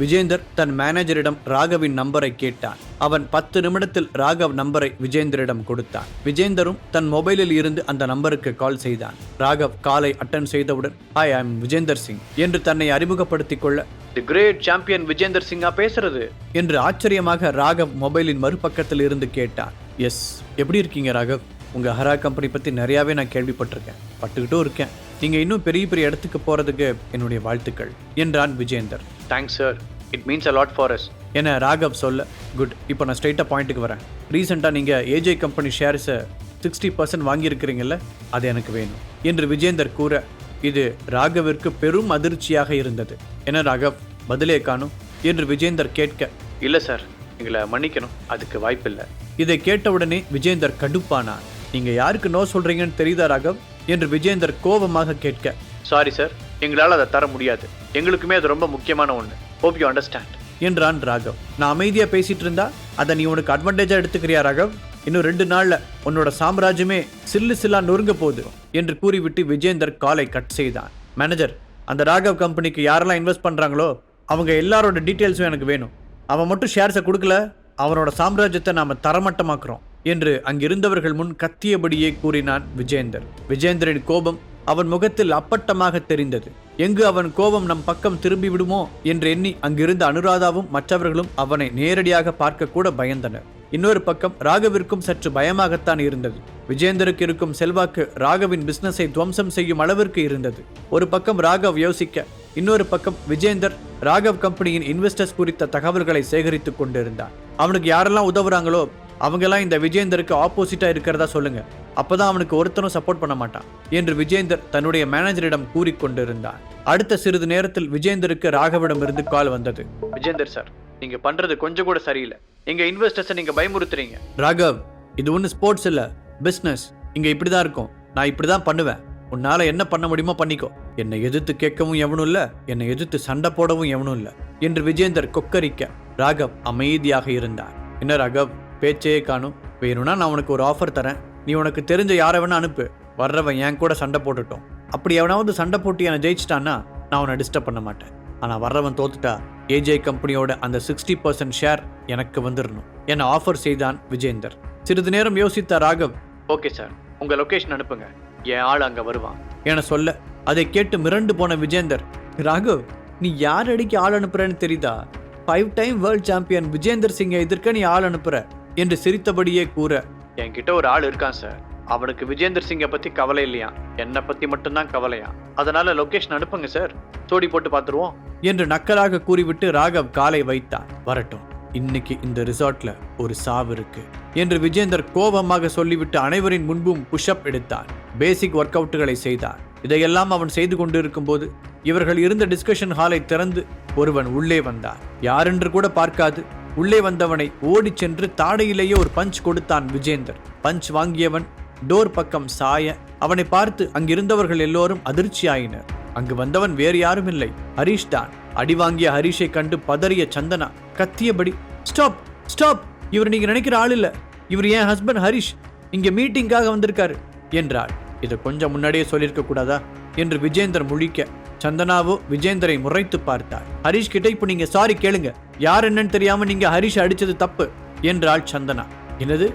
விஜேந்தர் தன் மேனேஜரிடம் ராகவின் நம்பரை கேட்டான். அவன் பத்து நிமிடத்தில் ராகவ் நம்பரை விஜேந்தரிடம் கொடுத்தான். விஜேந்தரும் தன் மொபைலில் இருந்து அந்த நம்பருக்கு கால் செய்தான். ராகவ் காலை அட்டன் செய்தவுடன் hi I am Vijender Singh என்று தன்னை அறிமுகப்படுத்திக் கொள்ள தி கிரேட் சாம்பியன் விஜேந்தர் சிங்கா பேசுறது? என்று ஆச்சரியமாக ராகவ் மொபைலின் மறுபக்கத்தில் இருந்து கேட்டான். எஸ் எப்படி இருக்கீங்க ராகவ்? உங்க ஹரா கம்பெனி பத்தி நிறையாவே நான் கேள்விப்பட்டிருக்கேன். பட்டுக்கிட்டும் இருக்கேன். நீங்க இன்னும் பெரிய பெரிய இடத்துக்கு போறதுக்கு என்னுடைய வாழ்த்துக்கள் என்றான் Vijender. Thanks sir it means a lot for us என ராகவ் சொல்ல? குட் இப்போ நான் ஸ்ட்ரைட்டாக பாயிண்ட்டுக்கு வரேன். ரீசெண்டாக நீங்கள் ஏஜே கம்பெனி ஷேர்ஸை சிக்ஸ்டி பர்சன்ட் வாங்கியிருக்கிறீங்கல்ல அது எனக்கு வேணும். என்று விஜேந்தர் கூற இது ராகவிற்கு பெரும் அதிர்ச்சியாக இருந்தது. என்ன ராகவ்? பதிலே காணும். என்று விஜேந்தர் கேட்க இல்லை சார் எங்களை மன்னிக்கணும். அதுக்கு வாய்ப்பில்லை இதை கேட்டவுடனே விஜேந்தர் கடுப்பானார் நீங்க யாருக்கு நோ சொல்றீங்கன்னு தெரியுதா ராகவ்? என்று விஜேந்தர் கோபமாக கேட்க சாரி சார் எங்களால் அதை தர முடியாது. எங்களுக்குமே அது ரொம்ப முக்கியமான ஒன்று ஹோப் யூ அண்டர்ஸ்டாண்ட் என்றான் ராகவ். நான் அமைதியாக பேசிட்டு இருந்தா அதை நீ உனக்கு அட்வான்டேஜாக எடுத்துக்கிறியா ராகவ்? இன்னும் ரெண்டு நாளில் உன்னோட சாம்ராஜ்யமே சில்லு சில்லா நொறுங்க போகுது என்று கூறிவிட்டு விஜேந்தர் காலை கட் செய்தான். மேனேஜர் அந்த ராகவ் கம்பெனிக்கு யாரெல்லாம் இன்வெஸ்ட் பண்ணுறாங்களோ அவங்க எல்லாரோட டீட்டெயில்ஸும் எனக்கு வேணும். அவன் மட்டும் ஷேர்ஸை கொடுக்கல அவனோட சாம்ராஜ்யத்தை நாம் தரமட்டமாக்குறோம் என்று அங்கிருந்தவர்கள் முன் கத்தியபடியே கூறினான் விஜேந்தர். விஜேந்தரின் கோபம் அவன் முகத்தில் அப்பட்டமாக தெரிந்தது. எங்கு அவன் கோபம் நம் பக்கம் திரும்பி விடுமோ என்று எண்ணி அங்கிருந்த அனுராதாவும் மற்றவர்களும் அவனை நேரடியாக பார்க்க கூட பயந்தனர். இன்னொரு பக்கம் ராகவிற்கும் சற்று பயமாகத்தான் இருந்தது. விஜேந்தருக்கு இருக்கும் செல்வாக்கு ராகவின் பிசினஸை துவம்சம் செய்யும் அளவிற்கு இருந்தது. ஒரு பக்கம் ராகவ் யோசிக்க இன்னொரு பக்கம் விஜேந்தர் ராகவ் கம்பெனியின் இன்வெஸ்டர்ஸ் குறித்த தகவல்களை சேகரித்துக் கொண்டிருந்தார் அவனுக்கு யாரெல்லாம் உதவுறாங்களோ அவங்கெல்லாம் இந்த விஜேந்தருக்கு ஆப்போசிட்டா இருக்கிறதா சொல்லுங்க. அப்பதான் அவனுக்கு ஒருத்தனும் சப்போர்ட் பண்ண மாட்டான் என்று விஜேந்தர் தன்னுடைய மேனேஜரிடம் கூறிக்கொண்டிருந்தான் அடுத்த சிறிது நேரத்தில் விஜேந்தருக்கு ராகவிடம் இருந்து கால் வந்தது. விஜேந்தர் சார் நீங்க பண்றது கொஞ்சம் கூட சரியில்லை. எங்க இன்வெஸ்டர்ஸை நீங்க பயமுறுத்துறீங்க. ராகவ் இது ஒன்றும் ஸ்போர்ட்ஸ் இல்ல பிசினஸ் இங்க இப்படிதான் இருக்கும். நான் இப்படிதான் பண்ணுவேன். உன்னால என்ன பண்ண முடியுமோ பண்ணிக்கோ. என்னை எதிர்த்து கேட்கவும் எவனும் இல்ல என்னை எதிர்த்து சண்டை போடவும் எவனும் இல்ல என்று விஜேந்தர் கொக்கரிக்க ராகவ் அமைதியாக இருந்தார். என்ன ராகவ்? பேச்சையே காணும். வேணும்னா நான் உனக்கு ஒரு ஆஃபர் தரேன். நீ உனக்கு தெரிஞ்ச யாரை வேணா அனுப்பு. வர்றவன் என் கூட சண்டை போட்டுட்டோம். அப்படி எவனாவது சண்டை போட்டு என்னை ஜெயிச்சிட்டான்னா நான் அவனை டிஸ்டர்ப் பண்ண மாட்டேன். ஆனால் வர்றவன் தோத்துட்டா ஏஜே கம்பெனியோட அந்த சிக்ஸ்டி பர்சன்ட் ஷேர் எனக்கு வந்துடணும் என ஆஃபர் செய்தான் விஜேந்தர். சிறிது நேரம் யோசித்த ராகவ் ஓகே சார் உங்கள் லொகேஷன் அனுப்புங்க. என் ஆள் அங்கே வருவான். என சொல்ல அதை கேட்டு மிரண்டு போன விஜேந்தர் ராகவ் நீ யார் அடிக்கு ஆள் அனுப்புறேன்னு தெரியுதா? Five time world champion Vijender சிங்கை எதிர்க்க நீ ஆள் அனுப்புற. என்று சிரித்தபடியே கூற என்கிட்ட ஒரு ஆள் இருக்கான் சார் அவனுக்கு விஜேந்தர் சிங்கை பத்தி கவலை இல்லையா? என்னை பத்தி மட்டும்தான் கவலையா? அதனால லொகேஷன் அனுப்புங்க சார் ஜோடி போட்டு பார்த்துருவோம் என்று நக்கலாக கூறிவிட்டு ராகவ் காலை வைத்தான் வரட்டும். இன்னைக்கு இந்த ரிசார்ட்ல ஒரு சாவு இருக்கு என்று விஜேந்தர் கோபமாக சொல்லிவிட்டு அனைவரின் முன்பும் புஷ்அப் எடுத்தான் பேசிக் ஒர்க் அவுட்டுகளை செய்தான் இதையெல்லாம் அவன் செய்து கொண்டிருக்கும் போது இவர்கள் இருந்த டிஸ்கஷன் ஹாலை திறந்து ஒருவன் உள்ளே வந்தான் யாரென்று கூட பார்க்காது. உள்ளே வந்தவனை ஓடிச் சென்று தாடையிலேயே ஒரு பஞ்ச் கொடுத்தான் விஜேந்தர். பஞ்ச் வாங்கியவன் டோர் பக்கம் சாய அவனை பார்த்து அங்கிருந்தவர்கள் எல்லோரும் அதிர்ச்சியாயினர். அங்கு வந்தவன் வேறு யாரும் இல்லை. ஹரீஷ் தான். அடி வாங்கிய ஹரிஷை கண்டு பதறிய சந்தனா கத்தியபடி ஸ்டாப் ஸ்டாப்! இவர் நீங்க நினைக்கிற ஆள் இல்ல. இவர் என் ஹஸ்பண்ட் ஹரிஷ். இங்க மீட்டிங்காக வந்திருக்காரு என்றாள். இதை கொஞ்சம் முன்னாடியே சொல்லியிருக்க கூடாதா? என்று விஜேந்தர் முழிக்க சந்தனாவோ விஜேந்தரை முறைத்து பார்த்தார். ஹரிஷ் கிட்ட இப்போ நீங்க சாரி கேளுங்க. யார் என்னன்னு தெரியாம நீங்க ஹரிஷ் அடிச்சது தப்பு என்றாள் சந்தனா. என்னது?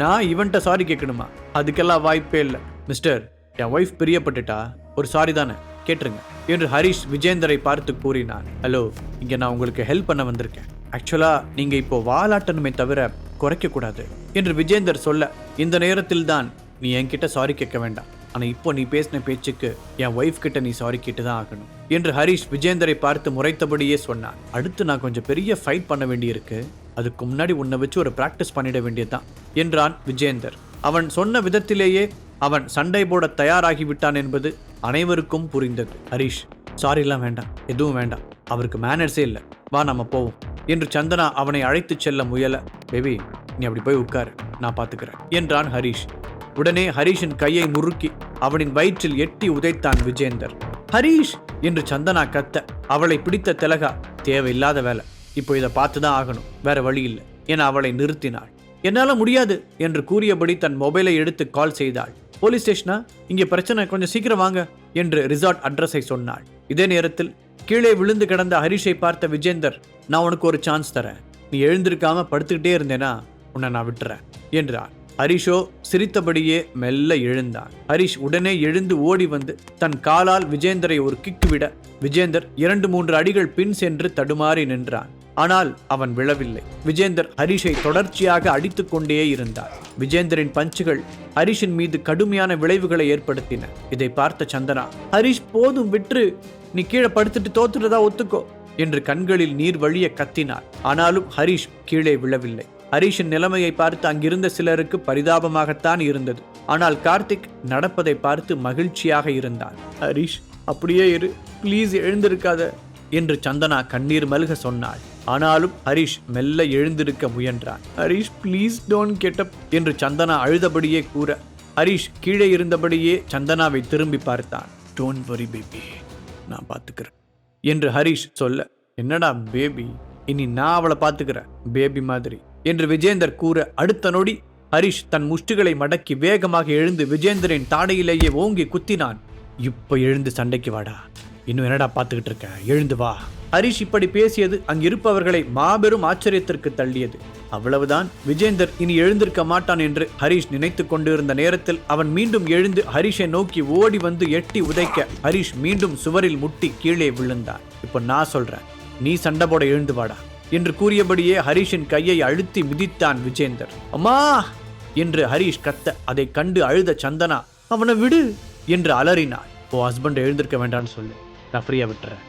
நான் இவன்ட்ட சாரி கேட்கணுமா? அதுக்கெல்லாம் வாய்ப்பே இல்லை. மிஸ்டர் என் ஒய்ஃப் பிரியப்பட்டுட்டா? ஒரு சாரி தானே? கேட்டுருங்க என்று ஹரிஷ் விஜேந்தரை பார்த்து கூறினார். ஹலோ இங்க நான் உங்களுக்கு ஹெல்ப் பண்ண வந்திருக்கேன். ஆக்சுவலா நீங்க இப்போ வாலாட்டணுமே தவிர குறைக்க கூடாது என்று விஜேந்தர் சொல்ல இந்த நேரத்தில் தான் நீ என்கிட்ட சாரி கேட்க வேண்டாம். ஆனால் இப்போ நீ பேசின பேச்சுக்கு என் ஒய்ஃப் கிட்ட நீ சாரி கேட்டு தான் ஆகணும் என்று ஹரிஷ் விஜேந்தரை பார்த்து முறைத்தபடியே சொன்னான். அடுத்து நான் கொஞ்சம் பெரிய ஃபைட் பண்ண வேண்டியிருக்கு. அதுக்கு முன்னாடி உன்னை வச்சு ஒரு ப்ராக்டிஸ் பண்ணிட வேண்டியதுதான் என்றான் விஜேந்தர். அவன் சொன்ன விதத்திலேயே அவன் சண்டை போட தயாராகி விட்டான் என்பது அனைவருக்கும் புரிந்தது. ஹரிஷ் சாரிலாம் வேண்டாம் எதுவும் வேண்டாம் அவருக்கு மேனர்ஸே இல்லை. வா நம்ம போவோம் என்று சந்தனா அவனை அழைத்துச் செல்ல முயல. பேபி நீ அப்படி போய் உட்காரு நான் பார்த்துக்கிறேன் என்றான் ஹரிஷ். உடனே ஹரிஷின் கையை முறுக்கி அவனின் வயிற்றில் எட்டி உதைத்தான் விஜேந்தர். ஹரிஷ்! என்று சந்தனா கத்த அவளை பிடித்த திலகா தேவையில்லாத வேலை. இப்போ இதை பார்த்து தான் ஆகணும். வேற வழி இல்லை. என அவளை நிறுத்தினாள். என்னால முடியாது என்று கூறியபடி தன் மொபைலை எடுத்து கால் செய்தாள். போலீஸ் ஸ்டேஷனா? இங்கே பிரச்சனை. கொஞ்சம் சீக்கிரம் வாங்க என்று ரிசார்ட் அட்ரஸை சொன்னாள். இதே நேரத்தில் கீழே விழுந்து கிடந்த ஹரிஷை பார்த்த விஜேந்தர் நான் உனக்கு ஒரு சான்ஸ் தரேன். நீ எழுந்திருக்காம படுத்துக்கிட்டே இருந்தேனா? உன்னை நான் விட்டுறேன் என்றார். ஹரிஷோ சிரித்தபடியே மெல்ல எழுந்தான். ஹரிஷ் உடனே எழுந்து ஓடி வந்து தன் காலால் விஜேந்தரை ஒரு கிக்கு விட விஜேந்தர் இரண்டு மூன்று அடிகள் பின் சென்று தடுமாறி நின்றான். ஆனால் அவன் விழவில்லை. விஜேந்தர் ஹரிஷை தொடர்ச்சியாக அடித்துக் கொண்டே இருந்தார். விஜேந்தரின் பஞ்சுகள் ஹரிஷின் மீது கடுமையான விளைவுகளை ஏற்படுத்தின. இதை பார்த்த சந்தனா ஹரிஷ் போதும் விற்று. நீ கீழே படுத்துட்டு தோத்துறதா ஒத்துக்கோ என்று கண்களில் நீர் வழிய கத்தினார். ஆனாலும் ஹரிஷ் கீழே விழவில்லை. ஹரிஷின் நிலைமையை பார்த்து அங்கிருந்த சிலருக்கு பரிதாபமாகத்தான் இருந்தது. ஆனால் கார்த்திக் நடப்பதை பார்த்து மகிழ்ச்சியாக இருந்தான். ஹரிஷ் அப்படியே இரு. ப்ளீஸ் எழுந்திருக்காத. என்று சந்தனா கண்ணீர் மல்க சொன்னாள். ஆனாலும் ஹரிஷ் மெல்ல எழுந்திருக்க முயன்றான். ஹரிஷ் ப்ளீஸ் டோன்ட் கெட்டப் என்று சந்தனா அழுதபடியே கூற. ஹரிஷ் கீழே இருந்தபடியே சந்தனாவை திரும்பி பார்த்தான். Don't worry baby. நான் பார்த்துக்கிறேன். என்று ஹரிஷ் சொல்ல. என்னடா பேபி? இனி நான் அவளை பார்த்துக்கிறேன். பேபி மாதிரி. என்று விஜேந்தர் கூற அடுத்த நொடி ஹரிஷ் தன் முஷ்டிகளை மடக்கி வேகமாக எழுந்து விஜேந்தரின் தாடையிலேயே ஓங்கி குத்தினான். இப்ப எழுந்து சண்டைக்கு வாடா. இன்னும் என்னடா பார்த்துக்கிட்டு இருக்க? எழுந்து வா. ஹரிஷ் இப்படி பேசியது அங்கிருப்பவர்களை மாபெரும் ஆச்சரியத்திற்கு தள்ளியது. அவ்வளவுதான். விஜேந்தர் இனி எழுந்திருக்க மாட்டான் என்று ஹரிஷ் நினைத்து கொண்டிருந்த நேரத்தில் அவன் மீண்டும் எழுந்து ஹரிஷை நோக்கி ஓடி வந்து எட்டி உதைக்க ஹரிஷ் மீண்டும் சுவரில் முட்டி கீழே விழுந்தான். இப்போ நான் சொல்றேன். நீ சண்டை போட எழுந்து வாடா. என்று கூறியபடியே ஹரிஷின் கையை அழுத்தி மிதித்தான் விஜேந்தர். அம்மா! என்று ஹரிஷ் கத்த அதை கண்டு அழுத சந்தனா அவனை விடு என்று அலறினாள் ஓ ஹஸ்பண்ட் எழுந்திருக்க வேண்டாம்னு சொல்லு. நான் ஃப்ரீயா விட்டுறேன்.